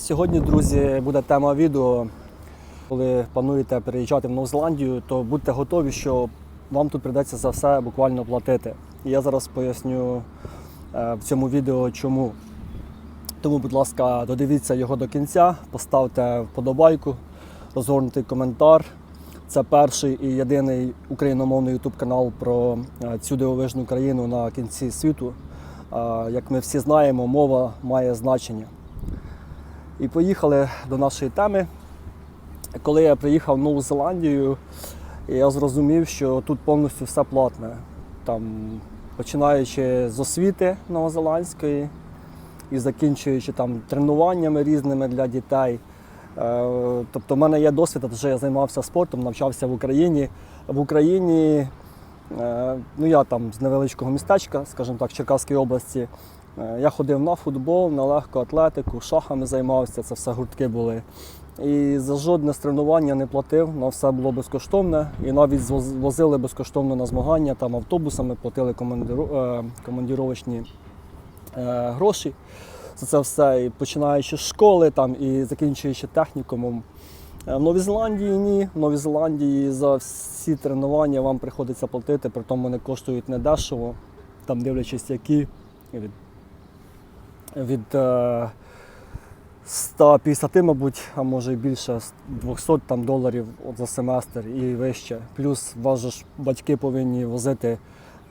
Сьогодні, друзі, буде тема відео. Коли плануєте переїжджати в Нову Зеландію, то будьте готові, що вам тут прийдеться за все буквально платити. І я зараз поясню е, в цьому відео чому. Тому, будь ласка, додивіться його до кінця, поставте вподобайку, розгорнутий коментар. Це перший і єдиний україномовний ютуб канал про е, цю дивовижну країну на кінці світу. Як ми всі знаємо, мова має значення. І поїхали до нашої теми. Коли я приїхав в Нову Зеландію, я зрозумів, що тут повністю все платне. Там, починаючи з освіти новозеландської і закінчуючи там тренуваннями різними для дітей. Е, Тобто, в мене є досвід, адже я займався спортом, навчався в Україні. В Україні, е, ну я там з невеличкого містечка, скажімо так, Черкаської області. Е, Я ходив на футбол, на легку атлетику, шахами займався, це все гуртки були. І за жодне з тренування не платив, на все було безкоштовне. І навіть возили безкоштовно на змагання, там автобусами платили е, командіровочні е, гроші. За це все, і починаючи з школи там, і закінчуючи технікумом. В Новій Зеландії ні. В Новій Зеландії за всі тренування вам приходиться платити, при тому вони коштують недешево, там дивлячись які. Від, від е, 150, мабуть, а може і більше, 200 там, доларів за семестр і вище. Плюс вас ж батьки повинні возити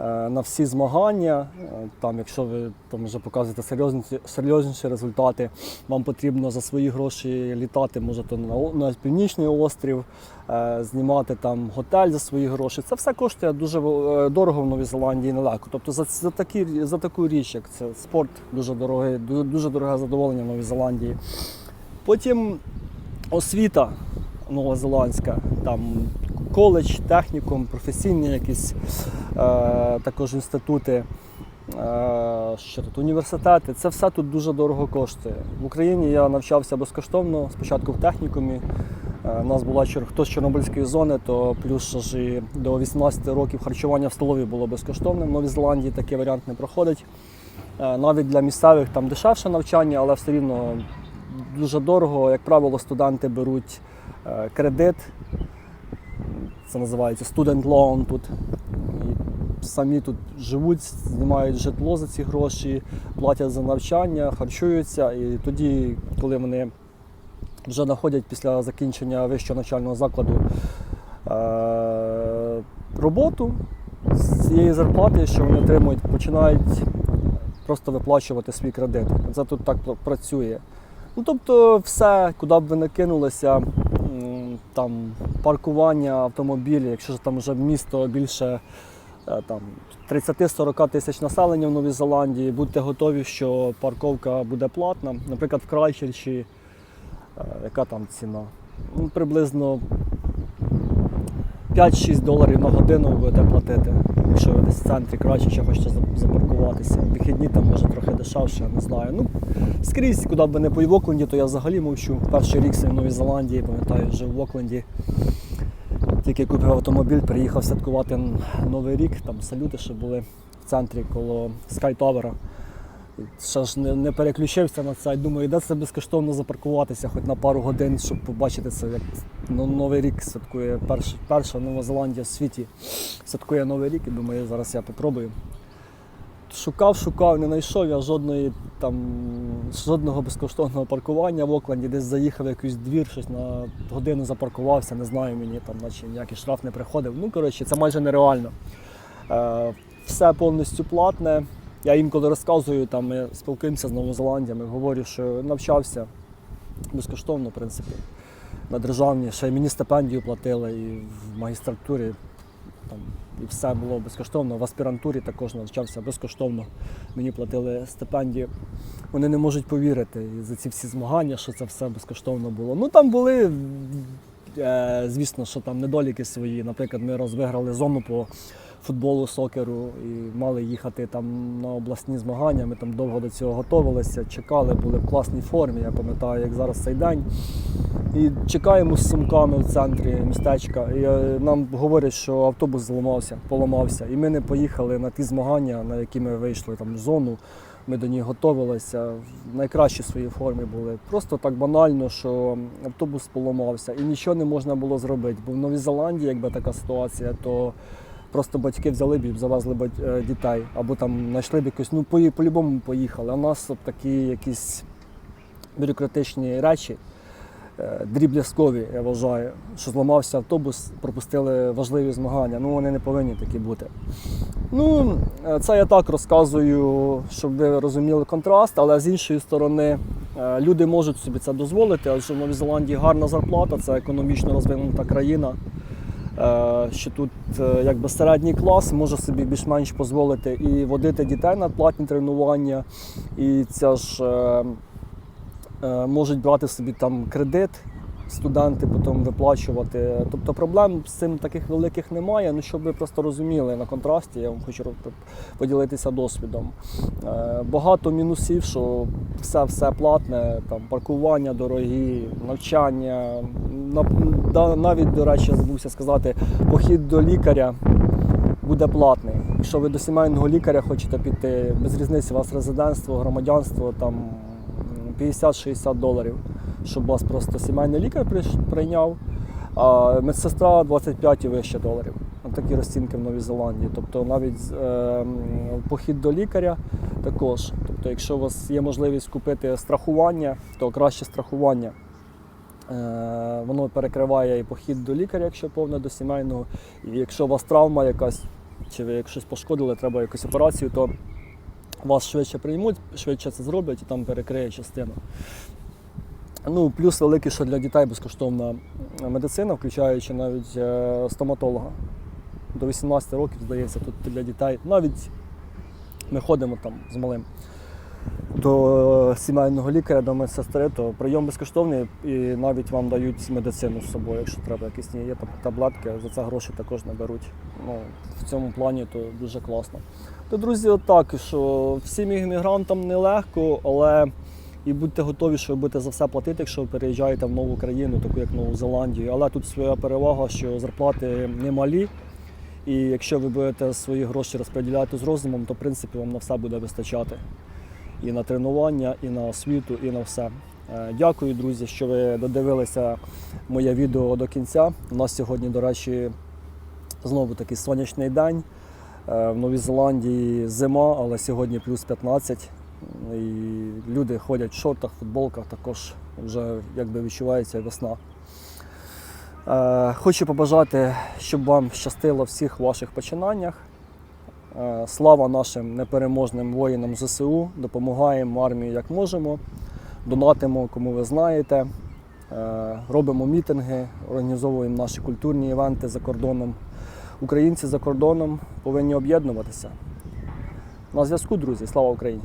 на всі змагання. Е, Там, якщо ви там, вже показуєте серйозніші, серйозніші результати, вам потрібно за свої гроші літати, може то на, на північний острів, е, знімати там готель за свої гроші. Це все коштує дуже е, дорого в Новій Зеландії нелегко. Тобто за, за, такі, за таку річ, як це спорт, дуже дорогий, ду- дуже дороге задоволення в Новій Зеландії. Потім освіта новозеландська, там коледж, технікум, професійні якісь е, також інститути, е, що тут, університети. Це все тут дуже дорого коштує. В Україні я навчався безкоштовно, спочатку в технікумі. Е, У нас була хто з Чорнобильської зони, то плюс ще ж і до 18 років харчування в столові було безкоштовним. В Новій Зеландії такий варіант не проходить. Е, Навіть для місцевих там дешевше навчання, але все рівно дуже дорого. Як правило, студенти беруть е, кредит. Це називається student loan тут. Самі тут живуть, знімають житло за ці гроші, платять за навчання, харчуються. І тоді, коли вони вже знаходять після закінчення вищого навчального закладу е, роботу з цієї зарплати, що вони отримують, починають просто виплачувати свій кредит. Це тут так працює. Ну, тобто, все, куди б ви не кинулися, там паркування автомобілів, якщо ж там вже місто більше там 30-40 тисяч населення в Новій Зеландії, будьте готові, що парковка буде платна. Наприклад, в Крайчерчі, е, яка там ціна? Ну, приблизно 5-6 доларів на годину будете платити, якщо ви десь в центрі краще чи хочете запаркуватися. Вихідні там може трохи дешевше, не знаю. Ну, скрізь, куди б не поїв в Окленді, то я взагалі мовчу. Перший рік в Новій Зеландії, пам'ятаю, жив в Окленді. Тільки купив автомобіль, приїхав святкувати Новий рік, там салюти ще були в центрі коло Скайтавера. Ще ж не, переключився на це. Думаю, де це безкоштовно запаркуватися хоч на пару годин, щоб побачити це, як ну, Новий рік святкує перш, перша Нова Зеландія в світі. Святкує Новий рік і думаю, зараз я попробую. Шукав, шукав, не знайшов я жодної там жодного безкоштовного паркування в Окленді, десь заїхав в якийсь двір, щось на годину запаркувався, не знаю, мені там наче ніякий штраф не приходив. Ну, коротше, це майже нереально. Е, все повністю платне. Я інколи розказую, там ми спілкуємося з Новозеландіями, говорю, що навчався безкоштовно, в принципі, на державній. Ще й мені стипендію платили і в магістратурі. Там, і все було безкоштовно. В аспірантурі також навчався безкоштовно. Мені платили стипендії. Вони не можуть повірити за ці всі змагання, що це все безкоштовно було. Ну там були, е, звісно, що там недоліки свої. Наприклад, ми розвиграли зону по футболу, сокеру і мали їхати там на обласні змагання. Ми там довго до цього готувалися, чекали, були в класній формі. Я пам'ятаю, як зараз цей день. І чекаємо з сумками в центрі містечка. І е, нам говорять, що автобус зламався, поламався. І ми не поїхали на ті змагання, на які ми вийшли там в зону. Ми до ній готувалися в найкращій своїй формі були. Просто так банально, що автобус поламався і нічого не можна було зробити. Бо в Новій Зеландії, якби така ситуація, то просто батьки взяли б і завезли б е, дітей, або там знайшли б якусь, ну по- по-любому поїхали. А у нас от такі якісь бюрократичні речі, е, дріб'язкові, я вважаю, що зламався автобус, пропустили важливі змагання. Ну вони не повинні такі бути. Ну, е, це я так розказую, щоб ви розуміли контраст, але з іншої сторони, люди можуть собі це дозволити, адже в Новій Зеландії гарна зарплата, це економічно розвинута країна. Е, Що тут е, якби середній клас може собі більш-менш дозволити і водити дітей на платні тренування, і це ж е, можуть брати собі там кредит, студенти потім виплачувати. Тобто проблем з цим таких великих немає. Ну щоб ви просто розуміли на контрасті, я вам хочу поділитися досвідом. Е, Багато мінусів, що все все платне, там паркування дорогі, навчання. На- Навіть, до речі, забувся сказати, похід до лікаря буде платний. Якщо ви до сімейного лікаря хочете піти, без різниці у вас резидентство, громадянство, там 50-60 доларів, щоб вас просто сімейний лікар прийняв, а медсестра 25 і вище доларів. Такі розцінки в Новій Зеландії. Тобто навіть е, похід до лікаря також. Тобто, якщо у вас є можливість купити страхування, то краще страхування. Е, Воно перекриває і похід до лікаря, якщо повне до сімейного. І якщо у вас травма якась, чи ви щось пошкодили, треба якусь операцію, то вас швидше приймуть, швидше це зроблять і там перекриє частину. Ну, плюс великий, що для дітей безкоштовна медицина, включаючи навіть е, стоматолога. До 18 років, здається, тут для дітей. Навіть ми ходимо там з малим до сімейного лікаря, до медсестри, то прийом безкоштовний і навіть вам дають медицину з собою, якщо треба якісь є таблетки, за це гроші також не беруть. Ну, в цьому плані то дуже класно. То, друзі, отак, що всім іммігрантам нелегко, але і будьте готові, що ви будете за все платити, якщо ви переїжджаєте в нову країну, таку як Нову Зеландію. Але тут своя перевага, що зарплати немалі. І якщо ви будете свої гроші розподіляти з розумом, то в принципі вам на все буде вистачати. І на тренування, і на освіту, і на все. Е, Дякую, друзі, що ви додивилися моє відео до кінця. У нас сьогодні, до речі, знову такий сонячний день. Е, В Новій Зеландії зима, але сьогодні плюс 15. І люди ходять в шортах, футболках, також вже якби відчувається весна. Е, Хочу побажати, щоб вам щастило всіх ваших починаннях. Е, Слава нашим непереможним воїнам ЗСУ. Допомагаємо армії як можемо, донатимо, кому ви знаєте, Е, робимо мітинги, організовуємо наші культурні івенти за кордоном. Українці за кордоном повинні об'єднуватися. На зв'язку, друзі, слава Україні!